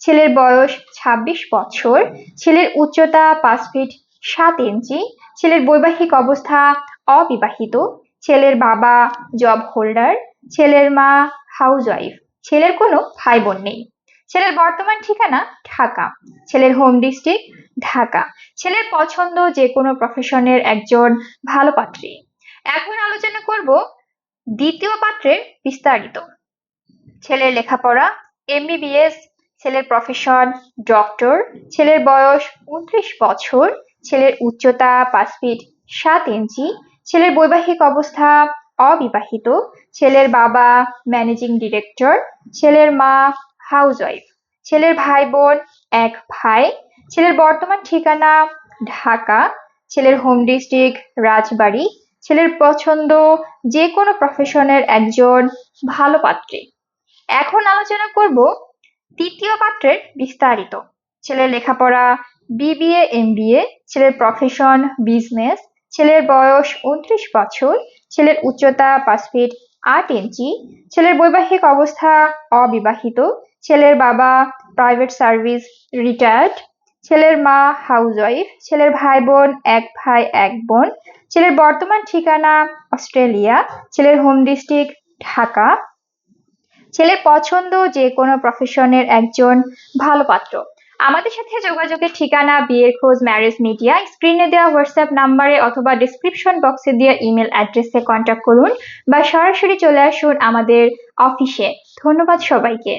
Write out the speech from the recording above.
ছেলের বয়স ২৬ বছর, ছেলের উচ্চতা পাঁচ ফিট সাত ইঞ্চি ছেলের বৈবাহিক অবস্থা অবিবাহিত, ছেলের বাবা জব হোল্ডার ছেলের মা হাউস ওয়াইফ ছেলের কোনো ভাই বোন নেই। ছেলের বর্তমান ঠিকানা ঢাকা, ছেলের হোম ডিস্ট্রিক্ট ঢাকা, ছেলের পছন্দ যে কোনো প্রফেশনের একজন ভালো পাত্রী। এখন আলোচনা করব দ্বিতীয় পাত্রের বিস্তারিত। ছেলের লেখাপড়া এমবিবিএস ছেলের প্রফেশন ডক্টর ছেলের বয়স উনত্রিশ বছর, ছেলের উচ্চতা পাঁচ ফিট সাত ইঞ্চি, ছেলের বৈবাহিক অবস্থা অবিবাহিত, ছেলের বাবা ম্যানেজিং ডিরেক্টর ছেলের মা হাউসওয়াইফ ছেলের ভাই বোন এক ভাই, ছেলের বর্তমান ঠিকানা ঢাকা, ছেলের হোম ডিস্ট্রিক্ট রাজবাড়ী, ছেলের পছন্দ যে কোনো প্রফেশনের একজন ভালো পাত্রী। এখন আলোচনা করব তৃতীয় পাত্রের বিস্তারিত। ছেলের লেখাপড়া, বিবিএ, এমবিএ, ছেলের প্রফেশন বিজনেস ছেলের বয়স উনত্রিশ বছর, ছেলের উচ্চতা পাঁচ ফিট আট ইঞ্চি ছেলের বৈবাহিক অবস্থা অবিবাহিত, ছেলের বাবা প্রাইভেট সার্ভিস রিটায়ার্ড ছেলের মা হাউসওয়াইফ ছেলের ভাই বোন এক ভাই এক বোন, ছেলের বর্তমান ঠিকানা অস্ট্রেলিয়া, ছেলের হোম ডিস্ট্রিক্ট ঢাকা ছেলের পছন্দ যে কোনো প্রফেশনের একজন ভালো পাত্র। আমাদের সাথে যোগাযোগের ঠিকানা, বিয়ের খোঁজ ম্যারেজ মিডিয়া স্ক্রিনে দেওয়া হোয়াটসঅ্যাপ নাম্বারে অথবা ডিসক্রিপশন বক্সে দেওয়া ইমেল অ্যাড্রেসে কন্ট্যাক্ট করুন বা সরাসরি চলে আসুন আমাদের অফিসে ধন্যবাদ সবাইকে।